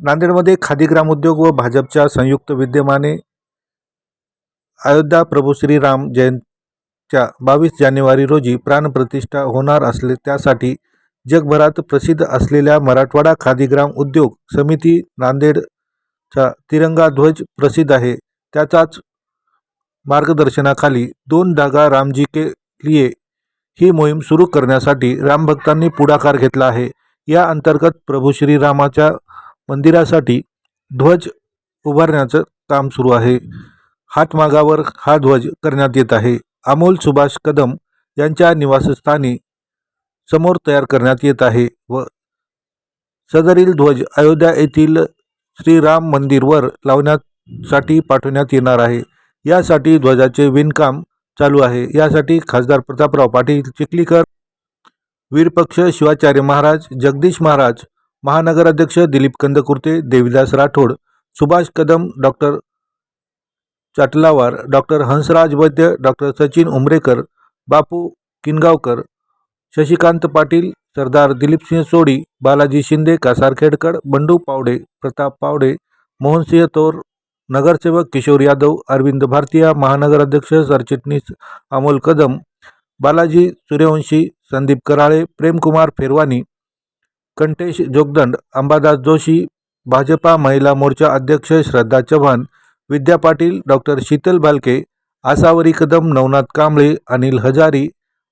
नांदेडमध्ये खादी ग्रामोद्योग व भाजपच्या संयुक्त विद्यमाने अयोध्या प्रभू श्रीराम जयंतच्या बावीस जानेवारी रोजी प्राणप्रतिष्ठा होणार असले त्यासाठी जगभरात प्रसिद्ध असलेल्या मराठवाडा खादीग्राम उद्योग समिती नांदेडचा तिरंगा ध्वज प्रसिद्ध आहे. त्याचाच मार्गदर्शनाखाली दोन धागा रामजी के लिए ही मोहीम सुरू करण्यासाठी रामभक्तांनी पुढाकार घेतला आहे. या अंतर्गत प्रभू श्रीरामाच्या मंदिरासाठी ध्वज उभारण्याचं काम सुरू आहे. हातमागावर हा ध्वज करण्यात येत आहे. अमोल सुभाष कदम यांच्या निवासस्थानी समोर तयार करण्यात येत आहे व सदरील ध्वज अयोध्या येथील श्रीराम मंदिरवर लावण्यासाठी पाठवण्यात येणार आहे. यासाठी ध्वजाचे विणकाम चालू आहे. यासाठी खासदार Prataprao Patil Chikhlikar Virupaksha Shivacharya Maharaj Jagdish Maharaj महानगराध्यक्ष Dilip Kandkurte Devidas Rathod Subhash Kadam doctor Chatlawar doctor Hansraj Vaidya doctor Sachin Umrekar Bapu Kingaonkar Shashikant Patil Sardar Dilipsingh Sodhi Balaji Shinde Kasar Khedkar Bandu Pawde Pratap Pawde Mohansingh Tor नगरसेवक किशोर यादव अरविंद भारतीया महानगराध्यक्ष सरचिटणीस अमोल कदम बालाजी सूर्यवंशी संदीप कराळे प्रेमकुमार फेरवानी कंटेश जोगदंड अंबादास जोशी भाजपा महिला मोर्चा अध्यक्ष Shraddha Chavan Vidya Patil doctor Sheetal Balke Asavari Kadam Navnath Kamble Anil हजारी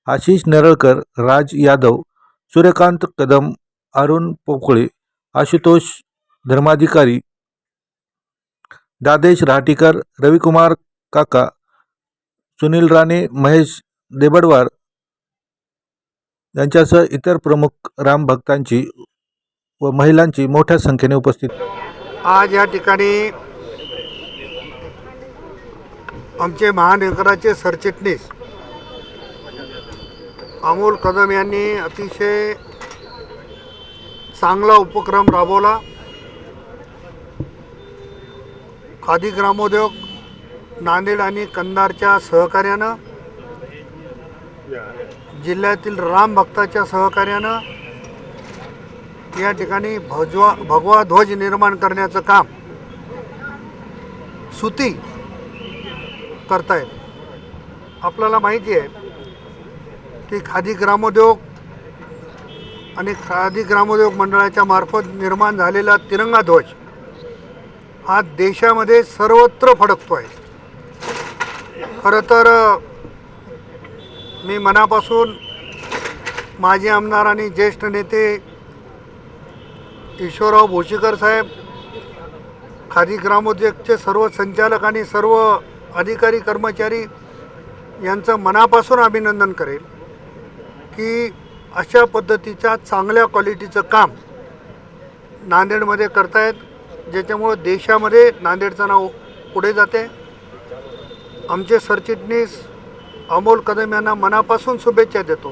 आशिष नरळकर राज यादव सूर्यकांत कदम अरुण पोकळे आशुतोष धर्माधिकारी दादेश राहटीकर रविकुमार काका सुनील राणे महेश देबडवार यांच्यासह इतर प्रमुख रामभक्तांची व महिलांची मोठ्या संख्येने उपस्थित. आज या ठिकाणी आमचे महानगराचे सरचिटणीस अमोल कदम यांनी अतिशय चांगला उपक्रम राबवला. खादी ग्रामोद्योग नांदेड आणि कंधारच्या सहकार्यानं जिल्ह्यातील राम भक्ताच्या सहकार्यानं या ठिकाणी भजवा भगवा ध्वज निर्माण करण्याचं काम सुती करतायत. आपल्याला माहिती आहे की खादी ग्रामोद्योग आणि खादी ग्रामोद्योग मंडळाच्या मार्फत निर्माण झालेला तिरंगा ध्वज हा देशामध्ये सर्वत्र फडकतो आहे खरं तर मी मनापासून माजी आमदार आणि ज्येष्ठ नेते ईश्वरराव भोशीकर साहेब खादी ग्रामोद्योगचे सर्व संचालक आणि सर्व अधिकारी कर्मचारी यांचं मनापासून अभिनंदन करेल की अशा पद्धतीच्या चांगल्या क्वालिटीचं काम नांदेडमध्ये करतायत ज्याच्यामुळं देशामध्ये नांदेडचं नाव पुढे जाते. आमचे सरचिटणीस अमोल कदम यांना मनापासून शुभेच्छा देतो.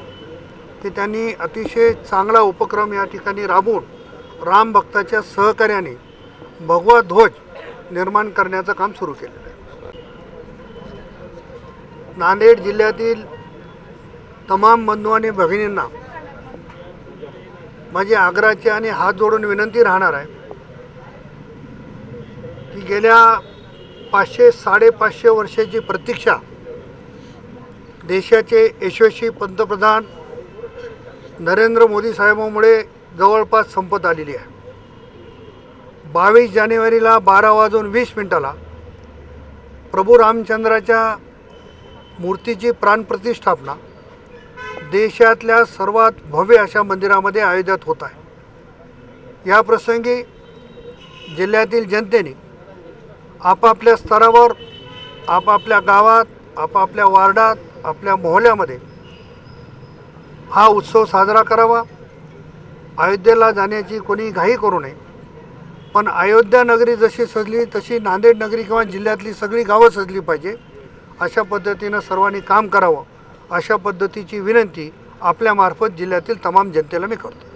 की त्यांनी अतिशय चांगला उपक्रम या ठिकाणी राबवून राम भक्ताच्या सहकार्याने भगवा ध्वज निर्माण करण्याचं काम सुरू केलेलं आहे. नांदेड जिल्ह्यातील तमाम बंधू आणि भगिनींना माझी आग्राची आणि हात जोडून विनंती राहणार आहे की गेल्या पाचशे साडेपाचशे वर्षाची प्रतीक्षा देशाचे यशस्वी पंतप्रधान नरेंद्र मोदी साहेबांमुळे जवळपास संपत आलेली आहे. बावीस जानेवारीला बारा वाजून वीस मिनिटाला प्रभू रामचंद्राच्या मूर्तीची प्राणप्रतिष्ठापना देशातल्या सर्वात भव्य अशा मंदिरामध्ये आयोजित होत आहे. या प्रसंगी जिल्ह्यातील जनतेने आपापल्या स्तरावर आपापल्या गावात आपापल्या वार्डात आपल्या मोहल्ल्यामध्ये हा उत्सव साजरा करावा. अयोध्येला जाण्याची कोणी घाई करू नये. पण अयोध्या नगरी जशी सजली तशी नांदेड नगरी किंवा जिल्ह्यातली सगळी गावं सजली पाहिजे. अशा पद्धतीनं सर्वांनी काम करावं. अशा पद्धतीची विनंती आपल्यामार्फत जिल्ह्यातील तमाम जनतेला मी करतो.